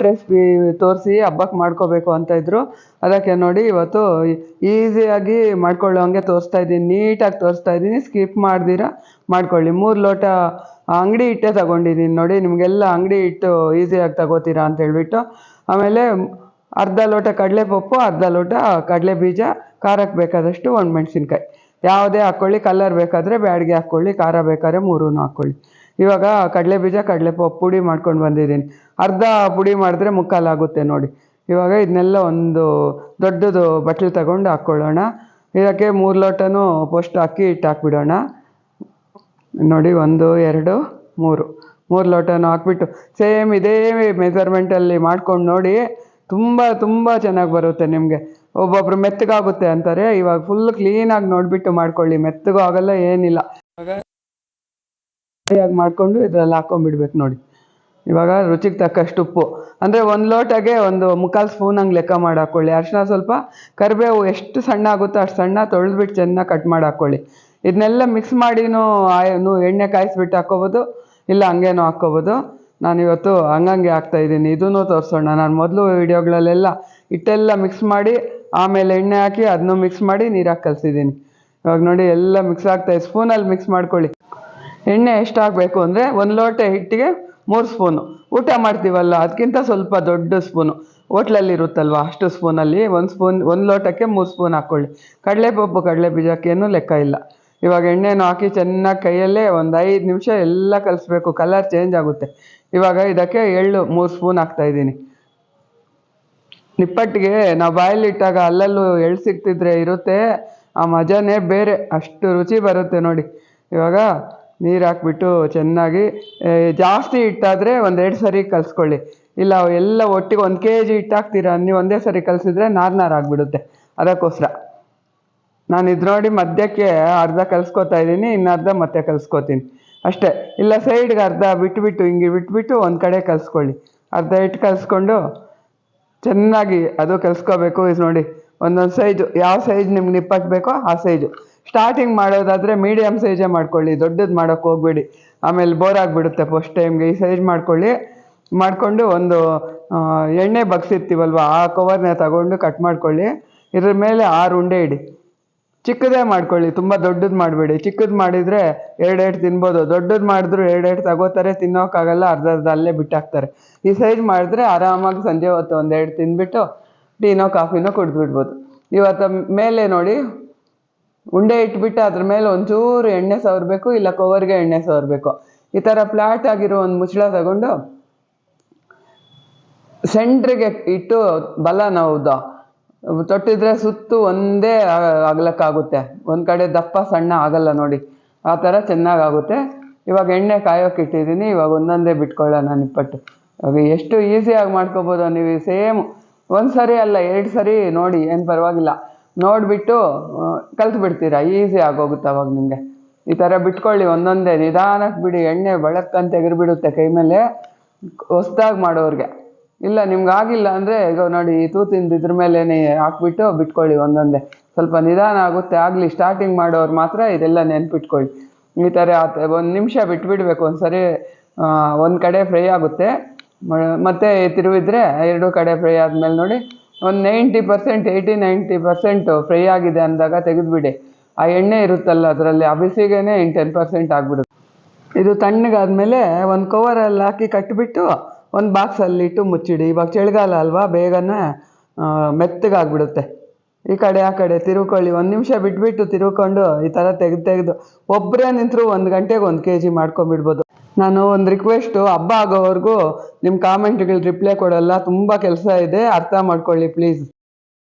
Recipe ತೋರಿಸಿ ಹಬ್ಬಕ್ಕೆ ಮಾಡ್ಕೋಬೇಕು ಅಂತ ಇದ್ರು. ಅದಕ್ಕೆ ನೋಡಿ ಇವತ್ತು ಈಸಿಯಾಗಿ ಮಾಡ್ಕೊಳ್ಳೋ ಹಂಗೆ ತೋರಿಸ್ತಾ ಇದ್ದೀನಿ. ನೀಟಾಗಿ ತೋರಿಸ್ತಾ ಇದ್ದೀನಿ. ಸ್ಕಿಪ್ ಮಾಡ್ದಿರ? ಮಾಡ್ಕೊಳ್ಳಿ. ಮೂರು ಲೋಟ ಅಂಗಡಿ ಹಿಟ್ಟೆ ತಗೊಂಡಿದ್ದೀನಿ ನೋಡಿ. ನಿಮಗೆಲ್ಲ ಅಂಗಡಿ ಹಿಟ್ಟು ಈಸಿಯಾಗಿ ತಗೋತೀರಾ ಅಂತ ಹೇಳಿಬಿಟ್ಟು. ಆಮೇಲೆ ಅರ್ಧ ಲೋಟ ಕಡಲೆ ಕಡಲೆಪಪ್ಪು, ಅರ್ಧ ಲೋಟ ಕಡಲೆ ಬೀಜ, ಖಾರಕ್ಕೆ ಬೇಕಾದಷ್ಟು ಒಣಮೆಣ್ಸಿನ್ಕಾಯಿ. ಯಾವುದೇ ಹಾಕ್ಕೊಳ್ಳಿ. ಕಲರ್ ಬೇಕಾದರೆ ಬ್ಯಾಡಿಗೆ ಹಾಕ್ಕೊಳ್ಳಿ. ಖಾರ ಬೇಕಾದ್ರೆ ಮೂರೂ ಹಾಕ್ಕೊಳ್ಳಿ. ಇವಾಗ ಕಡಲೆ ಬೀಜ ಕಡಲೆ ಪುಡಿ ಮಾಡ್ಕೊಂಡು ಬಂದಿದ್ದೀನಿ. ಅರ್ಧ ಪುಡಿ ಮಾಡಿದ್ರೆ ಮುಕ್ಕಾಲಾಗುತ್ತೆ ನೋಡಿ. ಇವಾಗ ಇದನ್ನೆಲ್ಲ ಒಂದು ದೊಡ್ಡದು ಬಟ್ಲು ತಗೊಂಡು ಹಾಕ್ಕೊಳ್ಳೋಣ. ಇದಕ್ಕೆ ಮೂರು ಲೋಟನೂ ಪೋಸ್ಟ್ ಅಕ್ಕಿ ಹಿಟ್ಟು ಹಾಕ್ಬಿಡೋಣ ನೋಡಿ, ಒಂದು, ಎರಡು, ಮೂರು. ಮೂರು ಲೋಟನೂ ಹಾಕ್ಬಿಟ್ಟು ಸೇಮ್ ಇದೇ ಮೆಜರ್ಮೆಂಟಲ್ಲಿ ಮಾಡ್ಕೊಂಡು ನೋಡಿ ತುಂಬ ತುಂಬ ಚೆನ್ನಾಗಿ ಬರುತ್ತೆ ನಿಮಗೆ. ಒಬ್ಬೊಬ್ರು ಮೆತ್ತಗಾಗುತ್ತೆ ಅಂತಾರೆ. ಇವಾಗ ಫುಲ್ ಕ್ಲೀನಾಗಿ ನೋಡಿಬಿಟ್ಟು ಮಾಡ್ಕೊಳ್ಳಿ. ಮೆತ್ತಗೂ ಆಗಲ್ಲ, ಏನಿಲ್ಲ. ಇವಾಗ ಸರಿಯಾಗಿ ಮಾಡಿಕೊಂಡು ಇದರಲ್ಲಿ ಹಾಕೊಂಡ್ಬಿಡ್ಬೇಕು ನೋಡಿ. ಇವಾಗ ರುಚಿಗೆ ತಕ್ಕಷ್ಟು ಉಪ್ಪು. ಅಂದರೆ ಒಂದು ಲೋಟಗೆ ಒಂದು ಮುಕ್ಕಾಲು ಸ್ಪೂನ್ ಹಂಗೆ ಲೆಕ್ಕ ಮಾಡಿ ಹಾಕ್ಕೊಳ್ಳಿ ಅರಿಶಿನ ಸ್ವಲ್ಪ ಕರಿಬೇವು ಎಷ್ಟು ಸಣ್ಣ ಆಗುತ್ತೋ ಅಷ್ಟು ಸಣ್ಣ ತೊಳೆದ್ಬಿಟ್ಟು ಚೆನ್ನಾಗಿ ಕಟ್ ಮಾಡಿ ಹಾಕ್ಕೊಳ್ಳಿ ಇದನ್ನೆಲ್ಲ ಮಿಕ್ಸ್ ಮಾಡಿನೂ ಎಣ್ಣೆ ಕಾಯಿಸ್ಬಿಟ್ಟು ಹಾಕ್ಕೋಬೋದು ಇಲ್ಲ ಹಂಗೇನೋ ಹಾಕ್ಕೋಬೋದು ನಾನಿವತ್ತು ಹಂಗಂಗೆ ಹಾಕ್ತಾ ಇದ್ದೀನಿ. ಇದನ್ನು ತೋರಿಸೋಣ. ನಾನು ಮೊದಲು ವೀಡಿಯೋಗಳಲ್ಲೆಲ್ಲ ಹಿಟ್ಟೆಲ್ಲ ಮಿಕ್ಸ್ ಮಾಡಿ, ಆಮೇಲೆ ಎಣ್ಣೆ ಹಾಕಿ ಅದನ್ನು ಮಿಕ್ಸ್ ಮಾಡಿ ನೀರಾಗಿ ಕಲಿಸಿದ್ದೀನಿ. ಇವಾಗ ನೋಡಿ ಎಲ್ಲ ಮಿಕ್ಸ್ ಆಗ್ತಾ ಸ್ಪೂನಲ್ಲಿ ಮಿಕ್ಸ್ ಮಾಡ್ಕೊಳ್ಳಿ. ಎಣ್ಣೆ ಎಷ್ಟು ಹಾಕಬೇಕು ಅಂದರೆ ಒಂದು ಲೋಟ ಹಿಟ್ಟಿಗೆ ಮೂರು ಸ್ಪೂನು. ಊಟ ಮಾಡ್ತೀವಲ್ಲ, ಅದಕ್ಕಿಂತ ಸ್ವಲ್ಪ ದೊಡ್ಡ ಸ್ಪೂನು. ಹೋಟ್ಲಲ್ಲಿ ಇರುತ್ತಲ್ವ, ಅಷ್ಟು ಸ್ಪೂನಲ್ಲಿ ಒಂದು ಸ್ಪೂನ್, ಒಂದು ಲೋಟಕ್ಕೆ ಮೂರು ಸ್ಪೂನ್ ಹಾಕ್ಕೊಳ್ಳಿ. ಕಡಲೆಪಪ್ಪು ಕಡಲೆ ಬೀಜಕ್ಕೇನು ಲೆಕ್ಕ ಇಲ್ಲ. ಇವಾಗ ಎಣ್ಣೆನೂ ಹಾಕಿ ಚೆನ್ನಾಗಿ ಕೈಯಲ್ಲೇ ಒಂದು ಐದು ನಿಮಿಷ ಎಲ್ಲ ಕಲಿಸ್ಬೇಕು, ಕಲರ್ ಚೇಂಜ್ ಆಗುತ್ತೆ. ಇವಾಗ ಇದಕ್ಕೆ ಎಳ್ಳು ಮೂರು ಸ್ಪೂನ್ ಹಾಕ್ತಾ ಇದ್ದೀನಿ. ನಿಪ್ಪಟ್ಟಿಗೆ ನಾವು ಬಾಯಲ್ಲಿಟ್ಟಾಗ ಅಲ್ಲಲ್ಲೂ ಎಳ್ಳು ಸಿಗ್ತಿದ್ರೆ ಇರುತ್ತೆ, ಆ ಮಜಾನೇ ಬೇರೆ, ಅಷ್ಟು ರುಚಿ ಬರುತ್ತೆ ನೋಡಿ. ಇವಾಗ ನೀರು ಹಾಕ್ಬಿಟ್ಟು ಚೆನ್ನಾಗಿ ಜಾಸ್ತಿ ಹಿಟ್ಟಾದರೆ ಒಂದೆರಡು ಸರಿ ಕಲಿಸ್ಕೊಳ್ಳಿ. ಇಲ್ಲ, ಎಲ್ಲ ಒಟ್ಟಿಗೆ ಒಂದು ಕೆ ಜಿ ಹಿಟ್ಟು ಹಾಕ್ತೀರಾ, ನೀವು ಒಂದೇ ಸರಿ ಕಲಿಸಿದ್ರೆ ನಾರು ನಾರು ಆಗಿಬಿಡುತ್ತೆ. ಅದಕ್ಕೋಸ್ಕರ. ನಾನು ಇದು ನೋಡಿ ಮಧ್ಯಕ್ಕೆ ಅರ್ಧ ಕಲಿಸ್ಕೊತಾ ಇದ್ದೀನಿ, ಇನ್ನು ಅರ್ಧ ಮತ್ತೆ ಕಲಿಸ್ಕೊತೀನಿ. ಅಷ್ಟೇ. ಇಲ್ಲ ಸೈಡ್ಗೆ ಅರ್ಧ ಬಿಟ್ಬಿಟ್ಟು, ಹಿಂಗೆ ಬಿಟ್ಬಿಟ್ಟು ಒಂದು ಕಡೆ ಕಲಿಸ್ಕೊಳ್ಳಿ. ಅರ್ಧ ಹಿಟ್ಟು ಕಲಿಸ್ಕೊಂಡು ಚೆನ್ನಾಗಿ ಅದು ಕಲಿಸ್ಕೋಬೇಕು, ಇದು ನೋಡಿ. ಒಂದೊಂದು ಸೈಜು ಯಾವ ಸೈಜ್ ನಿಮ್ಗೆ ನಿಪ್ಪಟ್ಟು ಬೇಕೋ ಆ ಸೈಜು ಸ್ಟಾರ್ಟಿಂಗ್ ಮಾಡೋದಾದರೆ ಮೀಡಿಯಮ್ ಸೈಜೇ ಮಾಡ್ಕೊಳ್ಳಿ, ದೊಡ್ಡದು ಮಾಡೋಕ್ಕೆ ಹೋಗ್ಬೇಡಿ. ಆಮೇಲೆ ಬೋರ್ ಆಗಿಬಿಡುತ್ತೆ ಫಸ್ಟ್ ಟೈಮ್ಗೆ ಈ ಸೈಜ್ ಮಾಡ್ಕೊಳ್ಳಿ. ಮಾಡಿಕೊಂಡು ಒಂದು ಎಣ್ಣೆ ಬಗ್ಸಿರ್ತೀವಲ್ವ, ಆ ಕವರ್ನ ತಗೊಂಡು ಕಟ್ ಮಾಡ್ಕೊಳ್ಳಿ. ಇದ್ರ ಮೇಲೆ ಆರು ಉಂಡೆ ಇಡಿ. ಚಿಕ್ಕದೇ ಮಾಡ್ಕೊಳ್ಳಿ, ತುಂಬ ದೊಡ್ಡದು ಮಾಡಬೇಡಿ. ಚಿಕ್ಕದು ಮಾಡಿದರೆ ಎರಡೆರಡು ತಿನ್ಬೋದು. ದೊಡ್ಡದು ಮಾಡಿದ್ರು ಎರಡೆರಡು ತಗೋತಾರೆ, ತಿನ್ನೋಕ್ಕಾಗಲ್ಲ, ಅರ್ಧ ಅರ್ಧ ಅಲ್ಲೇ ಬಿಟ್ಟಾಕ್ತಾರೆ. ಈ ಸೈಜ್ ಮಾಡಿದ್ರೆ ಆರಾಮಾಗಿ ಸಂಜೆ ಹೊತ್ತು ಒಂದೆರಡು ತಿನ್ಬಿಟ್ಟು, ಟೀನೋ, ಕಾಫಿನೋ ಕುಡಿದ್ಬಿಡ್ಬೋದು. ಇವತ್ತು ಮೇಲೆ ನೋಡಿ ಉಂಡೆ ಇಟ್ಬಿಟ್ಟು ಅದ್ರ ಮೇಲೆ ಒಂಚೂರು ಎಣ್ಣೆ ಸವರಬೇಕು, ಇಲ್ಲ ಕವರ್ಗೆ ಎಣ್ಣೆ ಸವರಬೇಕು. ಈ ಥರ ಫ್ಲಾಟ್ ಆಗಿರೋ ಒಂದು ಮುಚ್ಚಳ ತಗೊಂಡು ಸೆಂಟ್ರಿಗೆ ಇಟ್ಟು ಬಲ ನಾವು ತೊಟ್ಟಿದ್ರೆ ಸುತ್ತು ಒಂದೇ ಆಗ್ಲಕ್ಕಾಗುತ್ತೆ ಒಂದು ಕಡೆ ದಪ್ಪ ಸಣ್ಣ ಆಗಲ್ಲ ನೋಡಿ. ಆ ಥರ ಚೆನ್ನಾಗಾಗುತ್ತೆ. ಇವಾಗ ಎಣ್ಣೆ ಕಾಯೋಕೆ ಇಟ್ಟಿದ್ದೀನಿ, ಇವಾಗ ಒಂದೊಂದೇ ಬಿಟ್ಕೊಳ್ಳೋಣ ನಿಪ್ಪಟ್ಟು. ಇವಾಗ ಎಷ್ಟು ಈಸಿಯಾಗಿ ಮಾಡ್ಕೋಬೋದು ನೀವು ಸೇಮ್ ಒಂದು ಸರಿ ಅಲ್ಲ, ಎರಡು ಸರಿ ನೋಡಿ, ಏನು ಪರವಾಗಿಲ್ಲ. ನೋಡಿಬಿಟ್ಟು ಕಲ್ತು ಬಿಡ್ತೀರಾ ಈಸಿ ಆಗೋಗುತ್ತೆ ಅವಾಗ ನಿಮಗೆ. ಈ ಥರ ಬಿಟ್ಕೊಳ್ಳಿ, ಒಂದೊಂದೇ ನಿಧಾನಕ್ಕೆ ಬಿಡಿ, ಎಣ್ಣೆ ಬೆಳಕಂತ ಎಗರ್ಬಿಡುತ್ತೆ ಕೈ ಮೇಲೆ, ಹೊಸ್ದಾಗಿ ಮಾಡೋರಿಗೆ. ಇಲ್ಲ ನಿಮ್ಗೆ ಆಗಿಲ್ಲ ಅಂದರೆ ಈಗ ನೋಡಿ, ಈ ತೂತಿಂದ ಇದ್ರ ಮೇಲೇ ಹಾಕ್ಬಿಟ್ಟು ಬಿಟ್ಕೊಳ್ಳಿ ಒಂದೊಂದೇ. ಸ್ವಲ್ಪ ನಿಧಾನ ಆಗುತ್ತೆ, ಆಗಲಿ ಸ್ಟಾರ್ಟಿಂಗ್ ಮಾಡೋರು ಮಾತ್ರ ಇದೆಲ್ಲ ನೆನ್ಪಿಟ್ಕೊಳ್ಳಿ. ಈ ಥರ ಒಂದು ನಿಮಿಷ ಬಿಟ್ಬಿಡ್ಬೇಕು ಒಂದು ಸರಿ ಒಂದು ಕಡೆ ಫ್ರೈ ಆಗುತ್ತೆ. ಮತ್ತೆ ತಿರುವಿದ್ರೆ, ಎರಡು ಕಡೆ ಫ್ರೈ ಆದಮೇಲೆ ನೋಡಿ ಒಂದು ninety percent, eighty ninety percent fry ಆಗಿದೆ ಅಂದಾಗ ತೆಗೆದುಬಿಡಿ. ಆ ಎಣ್ಣೆ ಇರುತ್ತಲ್ಲ ಅದರಲ್ಲಿ ಆ ಬಿಸಿಗೆನೆ ಇನ್ನು ಟೆನ್ ಪರ್ಸೆಂಟ್ ಆಗಿಬಿಡುತ್ತೆ. ಇದು ತಣ್ಣಗಾದ್ಮೇಲೆ ಒಂದು ಕವರಲ್ಲಿ ಹಾಕಿ ಕಟ್ಟಿಬಿಟ್ಟು ಒಂದು ಬಾಕ್ಸಲ್ಲಿ ಇಟ್ಟು ಮುಚ್ಚಿಡಿ. ಇವಾಗ ಚಳಿಗಾಲ ಅಲ್ವಾ, ಬೇಗನೆ ಮೆತ್ತಗಾಗ್ಬಿಡುತ್ತೆ. ಈ ಕಡೆ, ಆ ಕಡೆ ತಿರುಕೊಳ್ಳಿ. ಒಂದು ನಿಮಿಷ ಬಿಟ್ಬಿಟ್ಟು ತಿರುಕೊಂಡು ಈ ಥರ ತೆಗೆದು ತೆಗೆದು ಒಬ್ಬರೇ ನಿಂತರೂ ಒಂದು ಗಂಟೆಗೆ ಒಂದು ಕೆ ಜಿ ಮಾಡ್ಕೊಂಬಿಡ್ಬೋದು ನಾನು ಒಂದು ರಿಕ್ವೆಸ್ಟು ಹಬ್ಬ ಆಗೋವರೆಗೂ ನಿಮ್ಮ ಕಾಮೆಂಟ್ಗಳು ರಿಪ್ಲೈ ಕೊಡಲ್ಲ, ತುಂಬ ಕೆಲಸ ಇದೆ, ಅರ್ಥ ಮಾಡ್ಕೊಳ್ಳಿ ಪ್ಲೀಸ್